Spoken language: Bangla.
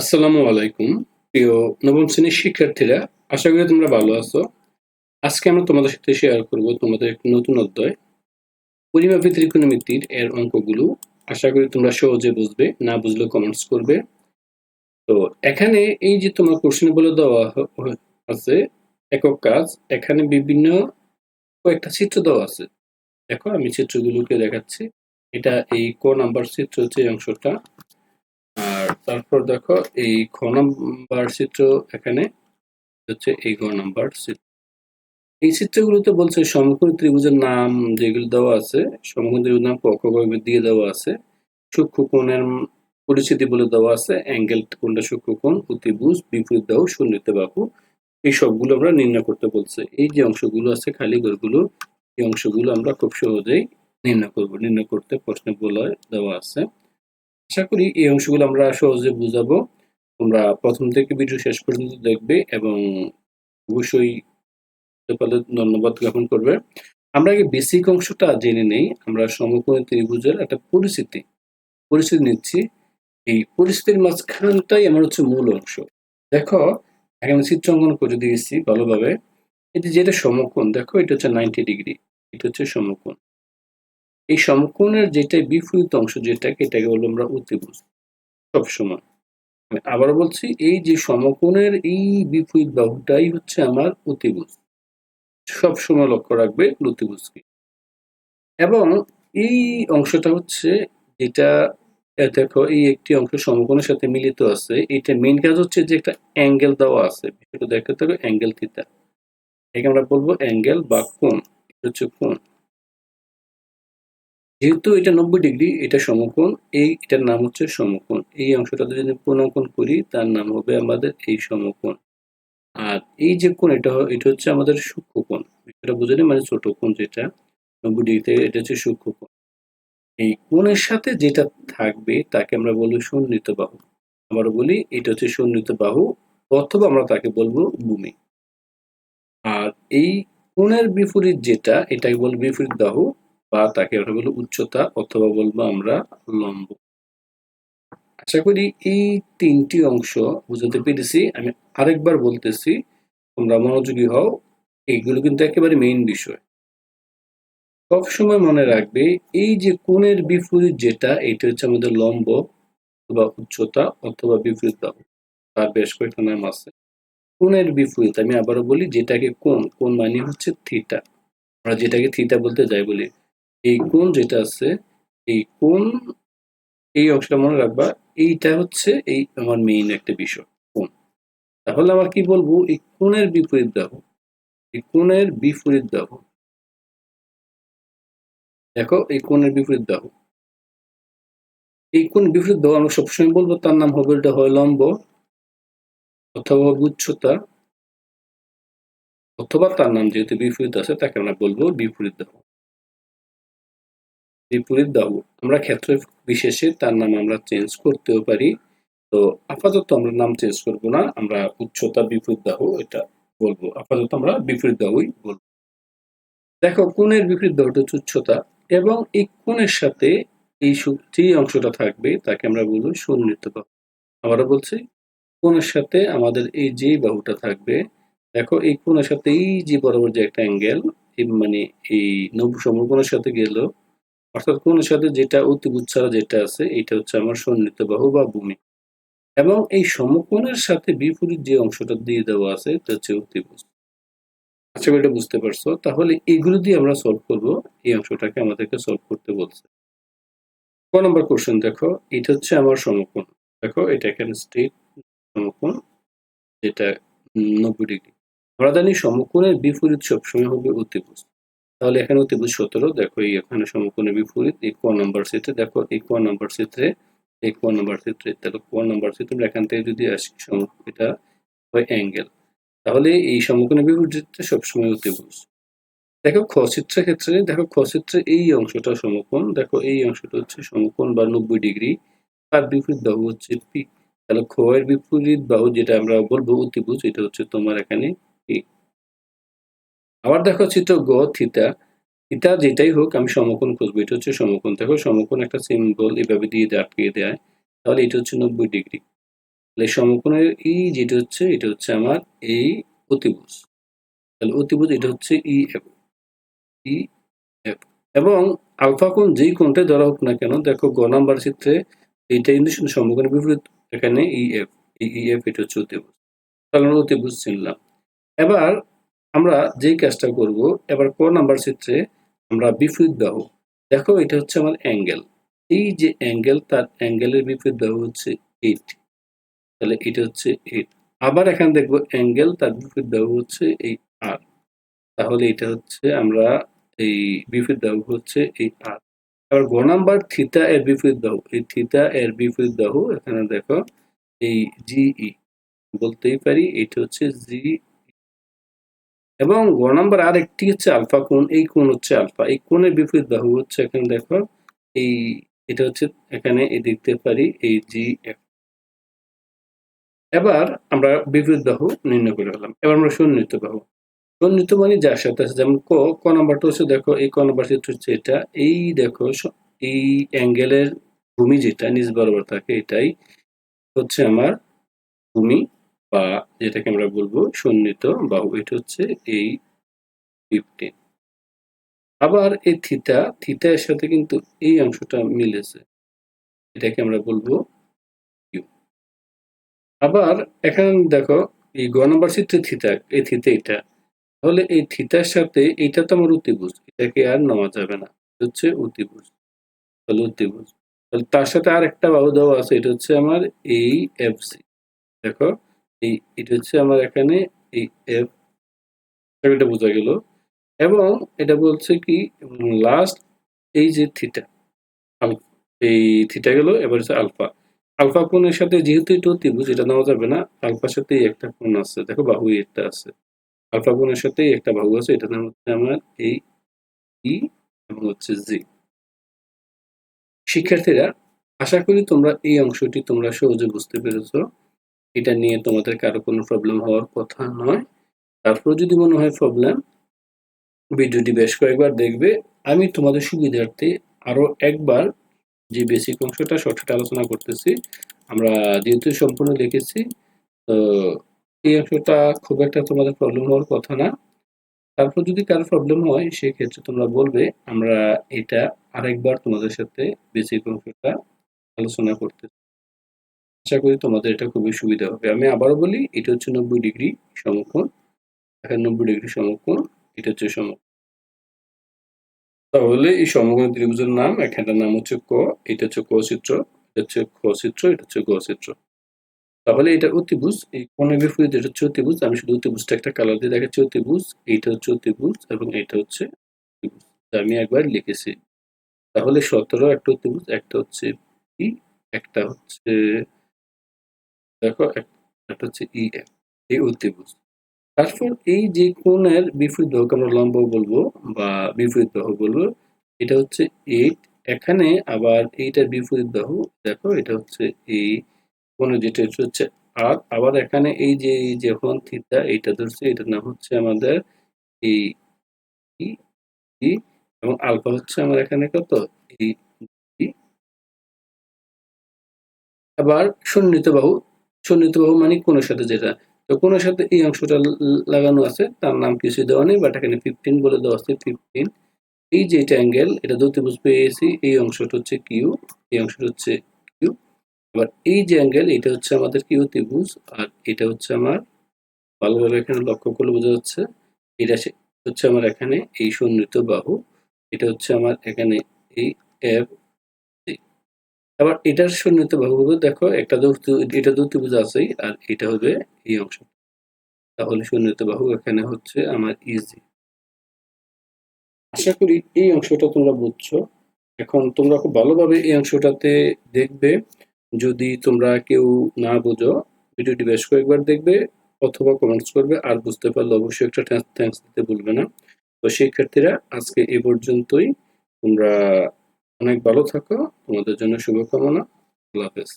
আসসালামু আলাইকুম, প্রিয় নবম শ্রেণির শিক্ষার্থীরা, আশা করি তোমরা ভালো আছো। আজকে আমরা তোমাদের সাথে শেয়ার করব তোমাদের একটি নতুন অধ্যায়। পরিমাপী ত্রিকোণমিতির এর অঙ্কগুলো। আশা করি তোমরা সহজে বুঝবে, না বুঝলে কমেন্টস করবে। তো এখানে এই যে তোমার কোশ্চেন বলে দেওয়া আছে, একক কাজ, এখানে বিভিন্ন কয়েকটা চিত্র দেওয়া আছে। দেখো আমি চিত্রগুলোকে দেখাচ্ছি। এটা এই ক নাম্বার চিত্র হচ্ছে অংশটা। তারপর দেখো এই খ নাম্বার চিত্র এখানে হচ্ছে এই গ নাম্বার চিত্র। এই চিত্রগুলোতে বলছে সমকোণী ত্রিভুজের নাম যেগুলো দেওয়া আছে, সমকোণী ত্রিভুজের নাম পক্ষ দিয়ে দেওয়া আছে। সূক্ষ্মকোণের পরিচিতি বলে দেওয়া আছে, অ্যাঙ্গেল কোনটা সূক্ষ্মকোণ অতিভুজ, বিপরীত বাহু শূন্যিত বাহু। এই সবগুলো আমরা নির্ণয় করতে বলছে। এই যে অংশগুলো আছে খালি ঘরগুলো, এই অংশগুলো আমরা খুব সহজেই নির্ণয় করব, নির্ণয় করতে প্রশ্নে বলে দেওয়া আছে। আশা করি এই অংশগুলো আমরা সহজে বুঝাবো। তোমরা প্রথম থেকে ভিডিও শেষ পর্যন্ত দেখবে এবং অবশ্যই ধন্যবাদ জ্ঞাপন করবে। আমরা আগে বেসিক অংশটা জেনে নেই, আমরা সমকোণী ত্রিভুজের একটা পরিস্থিতি পরিস্থিতি নিচ্ছি। এই পরিস্থিতির মাঝখানটাই আমার হচ্ছে মূল অংশ। দেখো, এখানে চিত্র অঙ্কন করে দিয়েছি ভালোভাবে। যে যেটা সমকোণ, দেখো এটা হচ্ছে নাইনটি ডিগ্রি এটা হচ্ছে সমকোণ। এই সমকোণের যেটা বিপরীত অংশ যেটাকে এটাকে বলব আমরা অতিভুজ সবসময়। আমি আবার বলছি, এই যে সমকোণের এই বিপরীত বাহুটাই হচ্ছে আমার অতিভুজ সবসময় লক্ষ্য রাখবে অতিভুজকে এবং এই অংশটা হচ্ছে যেটা দেখো, এই একটি অংশ সমকোণের সাথে মিলিত আছে। এটা মেন কাজ হচ্ছে যে একটা অ্যাঙ্গেল দেওয়া আছে। বিষয়টা দেখাতে হবে অ্যাঙ্গেল থিতা একে আমরা বলব অ্যাঙ্গেল বা এটা হচ্ছে কোণ। যেহেতু এটা নব্বই ডিগ্রি এটা সমকোণ এই এটার নাম হচ্ছে সমকোণ। এই অংশটাতে যদি কোণাঙ্কন করি তার নাম হবে আমাদের এই সমকোণ। আর এই যে কোণ এটা এটা হচ্ছে আমাদের সূক্ষ্ম কোণ। এটা বুঝে নিই, মানে ছোট কোণ যেটা নব্বই ডিগ্রি থেকে এটা হচ্ছে সূক্ষ্ম কোণ। এই কোণের সাথে যেটা থাকবে তাকে আমরা বলব সন্নিহিত বাহু। আমরা বলি এটা হচ্ছে সন্নিহিত বাহু অথবা আমরা তাকে বলব ভূমি। আর এই কোণের বিপরীত যেটা এটাকে বলব বিপরীত বাহু। বা তাকে আমরা বলব উচ্চতা অথবা বলব আমরা লম্ব। আশা করি এই তিনটি অংশ বুঝতে পেরেছি। আমি আরেকবার বলতেছি, তোমরা মনোযোগী হও এইগুলো কিন্তু একেবারে মেইন বিষয়। সব সময় মনে রাখবে, এই যে কোণের বিপরীত যেটা, এটা হচ্ছে আমাদের লম্ব অথবা উচ্চতা অথবা বিপরীত বাহু। তার বেশ কয়েকটা নাম আছে। কোণের বিপরীত আমি আবারও বলি, যেটাকে কোণ কোণ মানে হচ্ছে থিটা আমরা যেটাকে থিটা বলতে যাই বলি এই কোণ যেটা আছে, এই কোণ, এই অংশটা মনে রাখবা, এইটা হচ্ছে এই আমার মেইন একটা বিষয়, কোণ। তাহলে আমার কি বলব? এই কোণের বিপরীত বাহু এই কোণের বিপরীত বাহু দেখো, এই কোণের বিপরীত বাহু এই কোণ বিপরীত বাহু আমরা সবসময় বলব, তার নাম হবে, এটা হয় লম্ব অথবা উচ্চতা অথবা তার নাম যেহেতু বিপরীত আছে, তাকে আমরা বলব বিপরীত বাহু বিপরীত বাহু আমরা ক্ষেত্র বিশেষে তার নাম আমরা চেঞ্জ করতেও পারি। তো আপাতত আমরা নাম চেঞ্জ করব না, আমরা উচ্চতা বিপরীত দাহ এটা বলব। আপাতত আমরা বিপরীত বাহুই বলব। দেখো, কোণের বিপরীত দাহটা হচ্ছে উচ্চতা এবং এই কোণের সাথে এই যে অংশটা থাকবে, তাকে আমরা বলব সন্নিহিত বাহু। আবারও বলছি, কোণের সাথে আমাদের এই যে বাহুটা থাকবে, দেখো, এই কোণের সাথে এই যে বরাবর যে একটা অ্যাঙ্গেল মানে এই নব সমকোণের সাথে গেল অর্থাৎ কোণের সাথে যেটা অতিভুজ ছাড়া যেটা আছে, এটা হচ্ছে আমার সন্নিহিত বাহু বা ভূমি। এবং এই সমকোণের সাথে বিপরীত যে অংশটা দিয়ে দেওয়া আছে, এটা হচ্ছে অতিভুজ। করি এটা বুঝতে পারছ? তাহলে এগুলো দিয়ে আমরা সলভ করব। এই অংশটাকে আমাদেরকে সলভ করতে বলছে। ক নম্বর কোশ্চেন দেখো, এটা হচ্ছে আমার সমকোণ। দেখো, এটা এখানে স্ট্রেট সমকোণ, যেটা নব্বই ডিগ্রি আমরা জানি সমকোণের বিপরীত সবসময় হবে অতিভুজ। তাহলে এখানে অতিভুজ সতেরো, দেখো এই এখানে সমকোণের বিপরীত, এই ক নাম্বার চিত্রে দেখো, এই ক নাম্বার চিত্রে এই ক নাম্বার চিত্রে তাহলে ক নাম্বার চিত্রে আমরা এখান থেকে যদি আসি এটা হয় অ্যাঙ্গেল। তাহলে এই সমকোণের বিপরীত সবসময় অতিভুজ। দেখো খ চিত্রের ক্ষেত্রে, দেখো খ চিত্রে এই অংশটা সমকোণ, দেখো এই অংশটা হচ্ছে সমকোণ বা নব্বই ডিগ্রি, তার বিপরীত বাহু হচ্ছে পি তাহলে খ এর বিপরীত বাহু যেটা আমরা বলব অতিভুজ, এটা হচ্ছে তোমার এখানে পি আবার দেখো গ থিতা থিতা যেটাই হোক, আমি সমকোণ খুঁজবো। এটা হচ্ছে সমকোণ। দেখো, সমকোণ একটা সিম্বল এভাবে দিয়ে আটকিয়ে দেয়। তাহলে এটা হচ্ছে নব্বই ডিগ্রি। তাহলে সমকোণের এই যেটা হচ্ছে, এটা হচ্ছে আমার এই অতিভুজ। তাহলে অতিভুজ এটা হচ্ছে ই এফ। E F. এবং আলফা কোণ যেই কোণটাই ধরা হোক না কেন, দেখো গ নাম্বার চিত্রে এইটা কিন্তু শুধু সমকোণের বিপরীত। এখানে ই এফ। ই এফ এটা হচ্ছে অতিভুজ। তাহলে আমরা অতিভুজ চিনলাম। এবার আমরা যেই কাজটা করব, এবার ক নাম্বার চিত্রে আমরা বিপরীত বাহু। দেখো এটা হচ্ছে আমার অ্যাঙ্গেল। এই যে অ্যাঙ্গেল, তার অ্যাঙ্গেলের বিপরীত বাহু হচ্ছে এইট। তাহলে এটা হচ্ছে এইট। আবার এখানে দেখব অ্যাঙ্গেল, তার বিপরীত বাহু হচ্ছে এই আর। তাহলে এটা হচ্ছে আমরা এই বিপরীত বাহু হচ্ছে এই আর। এবার গ নাম্বার থিতা এর বিপরীত বাহু। এই থিতা এর বিপরীত বাহু, এখানে দেখো এই জিই বলতেই পারি, এটা হচ্ছে জি এবং গ নাম্বার আর একটি হচ্ছে আলফা কোণ, এই কোণ হচ্ছে আলফা। এই কোণের বিপরীত বাহু হচ্ছে এখানে দেখো, এই এটা হচ্ছে এখানে এই দেখতে পারি, এই জি এবার আমরা বিপরীত বাহু নির্ণয় করে ফেলাম এবার আমরা সন্নিহিত বাহু। সন্নিহিত মানে যার সাথে আছে, যেমন ক ক নাম্বারটা হচ্ছে দেখো, এই ক নাম্বার হচ্ছে এটা, এই দেখো এই অ্যাঙ্গেলের ভূমি যেটা নিজ বরাবর থাকে এটাই, হচ্ছে আমার ভূমি বা যেটাকে আমরা বলব সন্নিহিত বাহু, এটা হচ্ছে এই ফিফটিন আবার এই থিতা থিতা এর সাথে কিন্তু এই অংশটা মিলেছে, এটাকে আমরা বলব আবার এখানে দেখো, এই গ নম্বর চিত্রে থিতা এই থিতা এটা। তাহলে এই থিতার সাথে এটা তো আমার অতিভুজ, এটাকে আর নেওয়া যাবে না হচ্ছে অতিভুজ। তাহলে অতিভুজ। তাহলে তার সাথে আর একটা বাহু দেওয়া আছে, এটা হচ্ছে আমার এই এফ সি দেখো এই, এটা হচ্ছে আমার এখানে এই এফ এটা বোঝা গেল। এবং এটা বলছে কি লাস্ট এই যে থিটা এই থিটা গেল, এবার হচ্ছে আলফা আলফা কোণের সাথে যেহেতু এটা ত্রিভুজ এটা নেওয়া যাবে না। আলফার সাথে একটা কোণ আছে। দেখো বাহু একটা আছে। আলফা কোণের সাথে একটা বাহু আছে। এটা নাম হচ্ছে আমার এই ই এবং হচ্ছে জি শিক্ষার্থীরা, আশা করি তোমরা এই অংশটি তোমরা সহজে বুঝতে পেরেছ। এটা নিয়ে তোমাদের কারও কোনো প্রবলেম হওয়ার কথা নয়। তারপর যদি মনে হয় প্রবলেম ভিডিওটি বেশ কয়েকবার দেখবে। আমি তোমাদের সুবিধার্থে আরও একবার যে বেসিক অংশটা শর্টকাট আলোচনা করতেছি, আমরা যেহেতু সম্পূর্ণ লিখেছি তো এই অংশটা খুব একটা তোমাদের প্রবলেম হওয়ার কথা না। তারপর যদি কারও প্রবলেম হয়, সেক্ষেত্রে তোমরা বলবে, আমরা এটা আরেকবার তোমাদের সাথে বেসিক অংশটা আলোচনা করতে আশা করি তোমাদের এটা খুবই সুবিধা হবে। আমি আবারও বলি, এটা হচ্ছে নব্বই ডিগ্রি সমকোণ। এখানে নব্বই ডিগ্রি সমকোণ, এটা হচ্ছে সমকোণ। তাহলে এই সমকোণ ত্রিভুজের নাম, এখানটার নাম হচ্ছে ক, এটা হচ্ছে ক চিত্র এটা হচ্ছে খ চিত্র এটা হচ্ছে গ চিত্র তাহলে এটা অতিভুজ, এই কোণের বিপরীত এটা হচ্ছে অতিভুজ, আমি শুধু অতিভুজটা একটা কালার দিয়ে দেখাচ্ছি, অতিভুজ, এইটা হচ্ছে অতিভুজ এবং এটা হচ্ছে আমি একবার লিখেছি। তাহলে সতেরো, একটা অতিভুজ, একটা হচ্ছে ই একটা হচ্ছে দেখো একটা হচ্ছে ই এফ এই অতিভুজ তারপর এই যে কোণের বিপরীত বাহুকে আমরা লম্ব বলব বা বিপরীত বাহু বলব, এটা হচ্ছে এইট এখানে আবার এইটার বিপরীত বাহু দেখো, এটা হচ্ছে এই কোণের যেটা হচ্ছে আর আবার এখানে এই যে যখন থিতা এইটা ধরছে, এটার নাম হচ্ছে আমাদের এই ই ই এবং আলফা হচ্ছে আমার এখানে কত? এই আবার সন্নিহিত বাহু সন্নিহিত বাহু মানে কোণের সাথে যেটা। তো কোণের সাথে এই অংশটা লাগানো আছে, তার নাম কিছু দেওয়া নেই বাট এখানে ফিফটিন বলে দেওয়া আছে ফিফটিন এই যে এটা অ্যাঙ্গেল এটা দ্বিতীয় পেয়েছি, এই অংশটা হচ্ছে কিউ এই অংশটা হচ্ছে কিউ এবার এই যে অ্যাঙ্গেল এটা হচ্ছে আমাদের কিউ ত্রিভুজ, আর এটা হচ্ছে আমার, ভালোভাবে এখানে লক্ষ্য করলে বোঝা যাচ্ছে, এটা হচ্ছে আমার এখানে এই সন্নিহিত বাহু, এটা হচ্ছে আমার এখানে এই এফ আবার এটার বাহু হবে দেখো, একটা এটা দুর্তিভুজ আছেই, আর এটা হবে এই অংশ। তাহলে সন্নিহিত বাহু এখানে হচ্ছে আমার ইজি আশা করি এই অংশটা তোমরা বুঝছ। এখন তোমরা খুব ভালোভাবে এই অংশটাতে দেখবে। যদি তোমরা কেউ না বোঝো, ভিডিওটি বেশ কয়েকবার দেখবে অথবা কমেন্টস করবে, আর বুঝতে পারলে অবশ্যই একটা থ্যাঙ্কস দিতে ভুলবে না। তো শিক্ষার্থীরা আজকে এ পর্যন্তই। তোমরা অনেক ভালো থাকো। তোমাদের জন্য শুভকামনা। আল্লাহ হাফেজ।